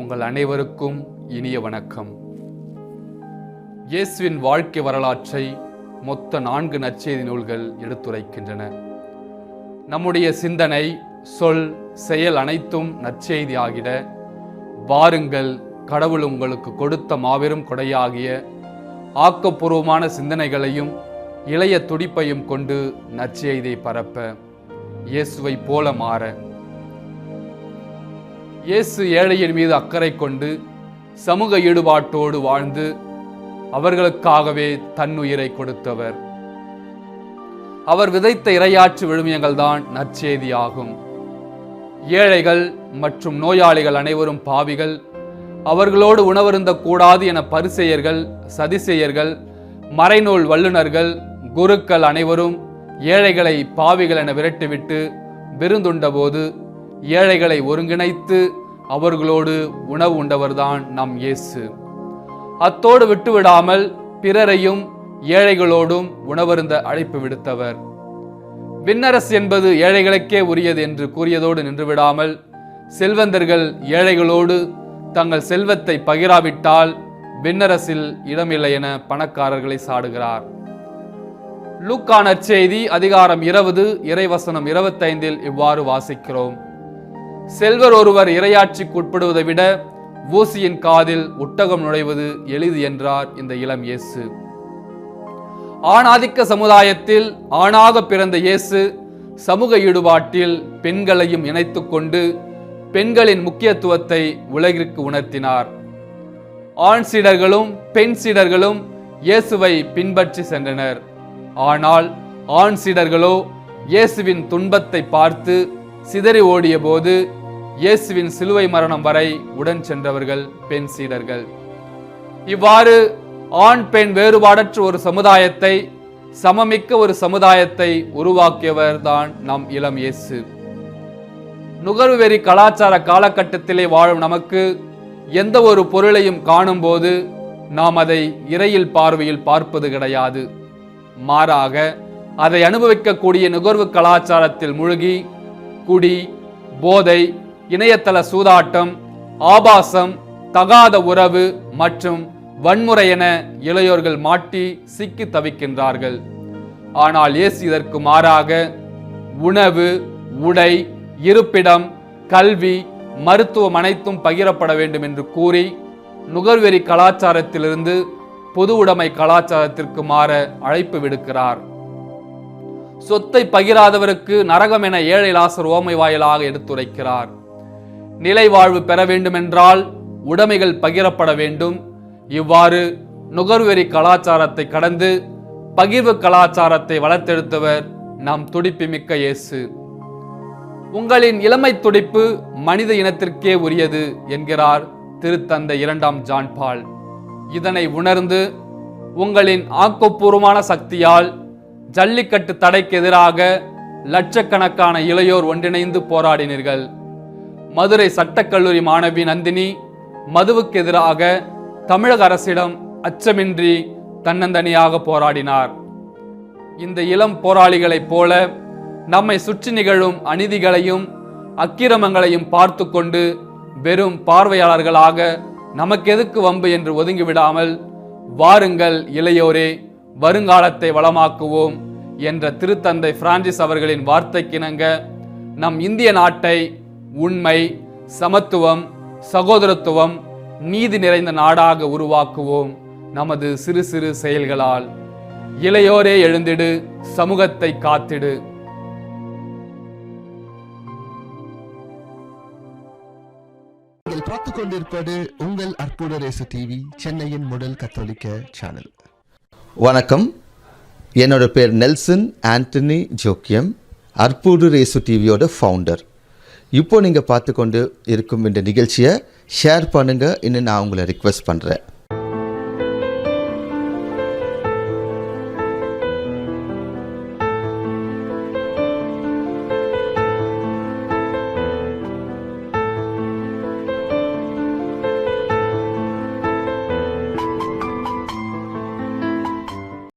உங்கள் அனைவருக்கும் இனிய வணக்கம். இயேசுவின் வாழ்க்கை வரலாற்றை மொத்த நான்கு நற்செய்தி நூல்கள் எடுத்துரைக்கின்றன. நம்முடைய சிந்தனை சொல் செயல் அனைத்தும் நற்செய்தி ஆகிட வாருங்கள் கடவுள் உங்களுக்கு கொடுத்த மாபெரும் கொடையாகிய ஆக்கப்பூர்வமான சிந்தனைகளையும் இளைய துடிப்பையும் கொண்டு நற்செய்தியை பரப்ப இயேசுவைப் போல மாற. இயேசு ஏழையின் மீது அக்கறை கொண்டு சமூக ஈடுபாட்டோடு வாழ்ந்து அவர்களுக்காகவே தன்னுயிரை கொடுத்தவர். அவர் விதைத்த இரையாற்று விழுமியங்கள் தான் நற்செய்தியாகும். ஏழைகள் மற்றும் நோயாளிகள் அனைவரும் பாவிகள். அவர்களோடு உணவருந்த கூடாது என பரிசெயர்கள் சதிசெயர்கள் மறைநூல் வல்லுனர்கள் குருக்கள் அனைவரும் ஏழைகளை பாவிகள் என விரட்டிவிட்டு விருந்துண்டபோது ஏழைகளை ஒருங்கிணைத்து அவர்களோடு உணவு உண்டவர்தான் நம் இயேசு. அத்தோடு விட்டுவிடாமல் பிறரையும் ஏழைகளோடும் உணவருந்த அழைப்பு விடுத்தவர். விண்ணரசு என்பது ஏழைகளுக்கே உரியது என்று கூறியதோடு நின்றுவிடாமல் செல்வந்தர்கள் ஏழைகளோடு தங்கள் செல்வத்தை பகிராவிட்டால் விண்ணரசில் இடமில்லை என பணக்காரர்களை சாடுகிறார். லூக்கான செய்தி அதிகாரம் இருபது இறைவசனம் இருபத்தைந்தில் இவ்வாறு வாசிக்கிறோம். செல்வர் ஒருவர் இரையாட்சிக்கு உட்படுவதை விட ஊசியின் காதில் ஒட்டகம் நுழைவது எளிது என்றார் இந்த இளம் இயேசு. ஆணாதிக்க சமுதாயத்தில் ஆணாக பிறந்த இயேசு சமூக ஈடுபாட்டில் பெண்களையும் இணைத்துக்கொண்டு பெண்களின் முக்கியத்துவத்தை உலகிற்கு உணர்த்தினார். ஆண் சீடர்களும் பெண் சீடர்களும் இயேசுவை பின்பற்றி சென்றனர். ஆனால் ஆண் சீடர்களோ இயேசுவின் துன்பத்தை பார்த்து சிதறி ஓடிய போது இயேசுவின் சிலுவை மரணம் வரை உடன் சென்றவர்கள் பெண் சீடர்கள். இவ்வாறு ஆண் பெண் வேறுபாடற்ற ஒரு சமுதாயத்தை சமமிக்க ஒரு சமுதாயத்தை உருவாக்கியவர் தான் நம் இளம் இயேசு. நுகர்வெறி கலாச்சார காலகட்டத்திலே வாழும் நமக்கு எந்த ஒரு பொருளையும் காணும்போது நாம் அதை இறையில் பார்வையில் பார்ப்பது கிடையாது. மாறாக அதை அனுபவிக்கக்கூடிய நுகர்வு கலாச்சாரத்தில் மூழ்கி குடி போதை இணையதள சூதாட்டம் ஆபாசம் தகாத உறவு மற்றும் வன்முறை என இளையோர்கள் மாட்டி சிக்கி தவிக்கின்றார்கள். ஆனால் இயேசு இதற்கு மாறாக உணவு உடை இருப்பிடம் கல்வி மருத்துவம் அனைத்தும் பகிரப்பட வேண்டும் என்று கூறி நுகர்வெறி கலாச்சாரத்திலிருந்து பொது உடைமை கலாச்சாரத்திற்கு மாற அழைப்பு விடுக்கிறார். சொத்தை பகிராதவருக்கு நரகம் என ஏழை லாசர் ஓமை வாயிலாக எடுத்துரைக்கிறார். நிலை வாழ்வு பெற வேண்டுமென்றால் உடைமைகள் பகிரப்பட வேண்டும். இவ்வாறு நுகர்வெறி கலாச்சாரத்தை கடந்து பகிர்வு கலாச்சாரத்தை வளர்த்தெடுத்தவர் நம் துடிப்புமிக்க இயேசு. உங்களின் இளமை துடிப்பு மனித இனத்திற்கே உரியது என்கிறார் திருத்தந்தை இரண்டாம் ஜான்பால். இதனை உணர்ந்து உங்களின் ஆக்கப்பூர்வமான சக்தியால் ஜல்லிக்கட்டு தடைக்கு எதிராக லட்சக்கணக்கான இளையோர் ஒன்றிணைந்து போராடினீர்கள். மதுரை சட்டக்கல்லூரி மாணவி நந்தினி மதுவுக்கு எதிராக தமிழக அரசிடம் அச்சமின்றி தன்னந்தனியாக போராடினார். இந்த இளம் போராளிகளைப் போல நம்மை சுற்றி நிகழும் அநீதிகளையும் அக்கிரமங்களையும் பார்த்து கொண்டு வெறும் பார்வையாளர்களாக நமக்கு எதுக்கு வம்பு என்று ஒதுங்கிவிடாமல் வாருங்கள் இளையோரே வருங்காலத்தை வளமாக்குவோம் என்ற திருத்தந்தை பிரான்சிஸ் அவர்களின் வார்த்தைக்கிணங்க நம் இந்திய நாட்டை உண்மை சமத்துவம் சகோதரத்துவம் நீதி நிறைந்த நாடாக உருவாக்குவோம் நமது சிறு சிறு செயல்களால். இளையோரே எழுந்திடு சமூகத்தை காத்திடு. நீங்கள் பார்த்து கொண்டிருப்பது உங்கள் அற்புத ரேசு டிவி சென்னையின் முதல் கத்தோலிக்க சேனல் வணக்கம். என்னோட பேர் நெல்சன் ஆண்டனி ஜோக்கியம் அற்புடு ரேசு டிவியோட ஃபவுண்டர் இப்போ நீங்கள் பார்த்து கொண்டு இருக்கும் இந்த நிகழ்ச்சியை ஷேர் பண்ணுங்கள் இன்னும் நான் உங்களை ரிக்வெஸ்ட் பண்ணுறேன்